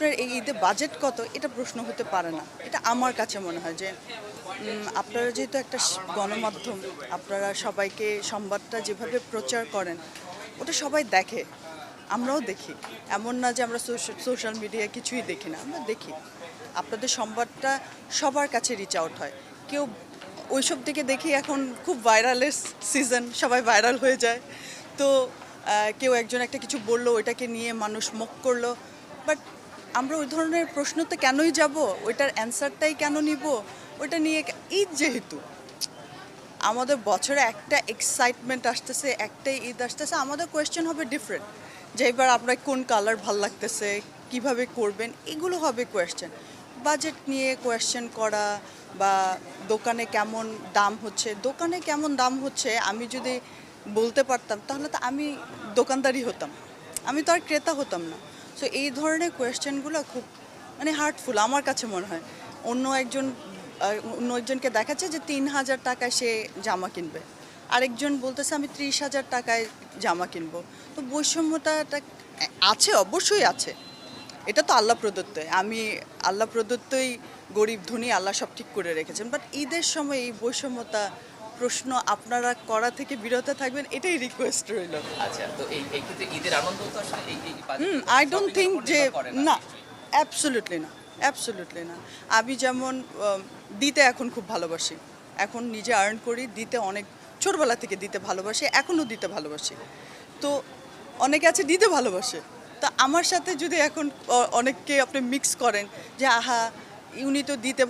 আপনার এই ঈদে বাজেট কত? এটা প্রশ্ন হতে পারে না। এটা আমার কাছে মনে হয় যে আপনারা যেহেতু একটা গণমাধ্যম, আপনারা সবাইকে সংবাদটা যেভাবে প্রচার করেন, ওটা সবাই দেখে, আমরাও দেখি। এমন না যে আমরা সোশ্যাল মিডিয়া কিছুই দেখি না, আমরা দেখি। আপনাদের সংবাদটা সবার কাছে রিচ আউট হয়। কেউ ওইসব দিকে দেখি এখন খুব ভাইরালের সিজন সবাই ভাইরাল হয়ে যায়। তো কেউ একজন একটা কিছু বলল, ওইটাকে নিয়ে মানুষ মুখ করল। বাট আমরা ওই ধরনের প্রশ্নতে কেনই যাব? ওইটার অ্যান্সারটাই কেন নিব? ওইটা নিয়ে ঈদ যেহেতু, আমাদের বছরে একটা এক্সাইটমেন্ট আসতেছে, একটাই ঈদ আসতেছে। আমাদের কোয়েশ্চেন হবে ডিফারেন্ট যে এবার আপনার কোন কালার ভালো লাগতেছে, কীভাবে করবেন, এগুলো হবে কোয়েশ্চেন বাজেট নিয়ে কোয়েশ্চেন করা বা দোকানে কেমন দাম হচ্ছে, দোকানে কেমন দাম হচ্ছে, আমি যদি বলতে পারতাম, তাহলে তো আমি দোকানদারি হতাম। আমি তো আর ক্রেতা হতাম না। সো এই ধরনের কোয়েশ্চেনগুলো খুব মানে হার্টফুল আমার কাছে মনে হয়। অন্য একজন অন্য একজনকে দেখাচ্ছে যে তিন হাজার টাকায় সে জামা কিনবে। আরেকজন বলতেছে, আমি ত্রিশ হাজার টাকায় জামা কিনবো। তো বৈষম্যতাটা আছে, অবশ্যই আছে। এটা তো আল্লাহ প্রদত্ত। আমি আল্লাহ প্রদত্তই গরিব, ধনী, আল্লাহ সব ঠিক করে রেখেছেন। বাট ঈদের সময় এই বৈষম্যতা প্রশ্ন আপনারা করা থেকে বিরত থাকবেন এটাই রিকোয়েস্ট রইল। আচ্ছা তো এই এই ক্ষেত্রে ঈদের আনন্দ তো আসলে এই এই হুম আই ডোন্ট থিঙ্ক যে না। অ্যাবসোলুটলি না অ্যাবসোলুটলি না। আমি যেমন দিতে এখন খুব ভালোবাসি। এখন নিজে আর্ন করি দিতে অনেক ছোটবেলা থেকে দিতে ভালোবাসি এখনও দিতে ভালোবাসি। তো অনেকে আছে দিতে ভালোবাসে। তা আমার সাথে যদি এখন অনেককে আপনি মিক্স করেন যে আহা ইউনি তো দিতে